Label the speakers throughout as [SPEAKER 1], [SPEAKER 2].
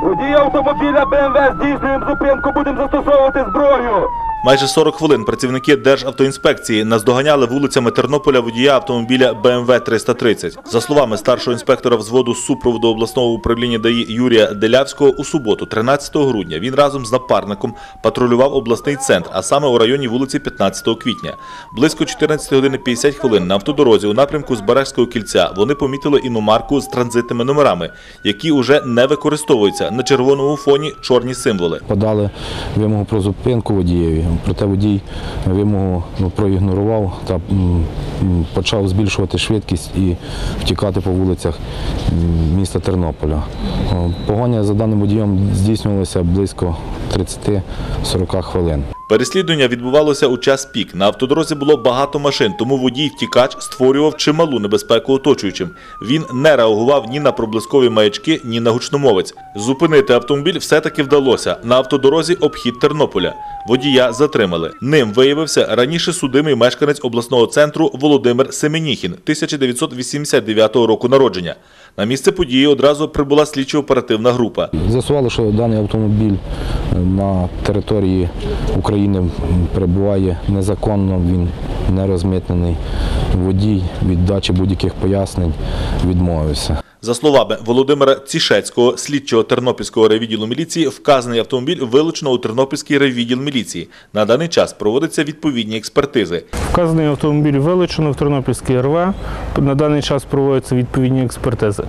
[SPEAKER 1] Водій автомобіля БМВ здійснюємо зупинку, будемо застосовувати зброю.
[SPEAKER 2] Майже 40 хвилин працівники Державтоінспекції наздоганяли вулицями Тернополя водія автомобіля BMW 330. За словами старшого інспектора взводу супроводу обласного управління ДАІ Юрія Делявського, у суботу, 13 грудня, він разом з напарником патрулював обласний центр, а саме у районі вулиці 15 квітня. Близько 14 години 50 хвилин на автодорозі у напрямку з Бережського кільця вони помітили іномарку з транзитними номерами, які уже не використовуються на червоному фоні чорні символи.
[SPEAKER 3] Подали вимогу про зупинку водієві, проте водій вимогу ну, проігнорував та почав збільшувати швидкість і втікати по вулицях міста Тернополя. Погоня за даним водієм здійснювалася близько 30-40 хвилин.
[SPEAKER 2] Переслідування відбувалося у час пік. На автодорозі було багато машин, тому водій-втікач створював чималу небезпеку оточуючим. Він не реагував ні на проблискові маячки, ні на гучномовець. Зупинити автомобіль все-таки вдалося. На автодорозі обхід Тернополя. Водія затримали. Ним виявився раніше судимий мешканець обласного центру Володимир Семеніхін, 1989 року народження. На місце події одразу прибула слідчо-оперативна група.
[SPEAKER 3] З'ясували, що даний автомобіль е, на території України м, перебуває незаконно, він не розмитнений. Водій від дачі будь-яких пояснень відмовився.
[SPEAKER 2] За словами Володимира Цішецького, слідчого Тернопільського райвідділу міліції, вказаний автомобіль вилучено у Тернопільський райвідділ міліції. На даний час проводяться відповідні експертизи.
[SPEAKER 4] Вказаний автомобіль вилучено в Тернопільській РВ. На даний час проводяться відповідні експертизи.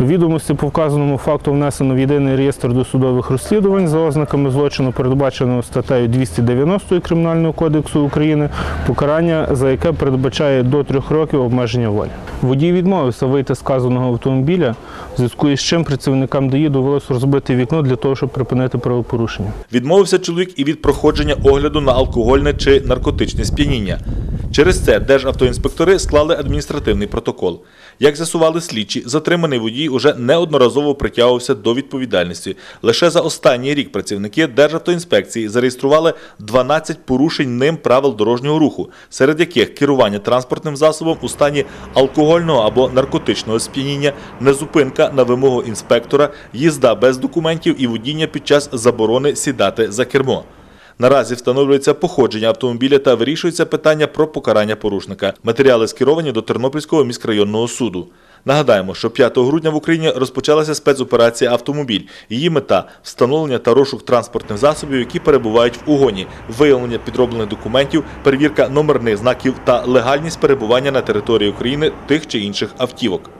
[SPEAKER 4] Відомості по вказаному факту внесено в єдиний реєстр досудових розслідувань за ознаками злочину, передбаченого статтею 290 Кримінального кодексу України, покарання за яке передбачає до трьох років обмеження волі. Водій відмовився вийти з вказаного автомобіля, в зв'язку із чим працівникам ДАІ довелося розбити вікно для того, щоб припинити правопорушення.
[SPEAKER 2] Відмовився чоловік і від проходження огляду на алкогольне чи наркотичне сп'яніння. Через це державтоінспектори склали адміністративний протокол. Як з'ясували слідчі, затриманий водій уже неодноразово притягувався до відповідальності. Лише за останній рік працівники Державтоінспекції зареєстрували 12 порушень ним правил дорожнього руху, серед яких керування транспортним засобом у стані алкогольного або наркотичного сп'яніння, незупинка на вимогу інспектора, їзда без документів і водіння під час заборони сідати за кермо. Наразі встановлюється походження автомобіля та вирішується питання про покарання порушника. Матеріали скеровані до Тернопільського міськрайонного суду. Нагадаємо, що 5 грудня в Україні розпочалася спецоперація Автомобіль. Її мета встановлення та розшук транспортних засобів, які перебувають в угоні, виявлення підроблених документів, перевірка номерних знаків та легальність перебування на території України тих чи інших автівок.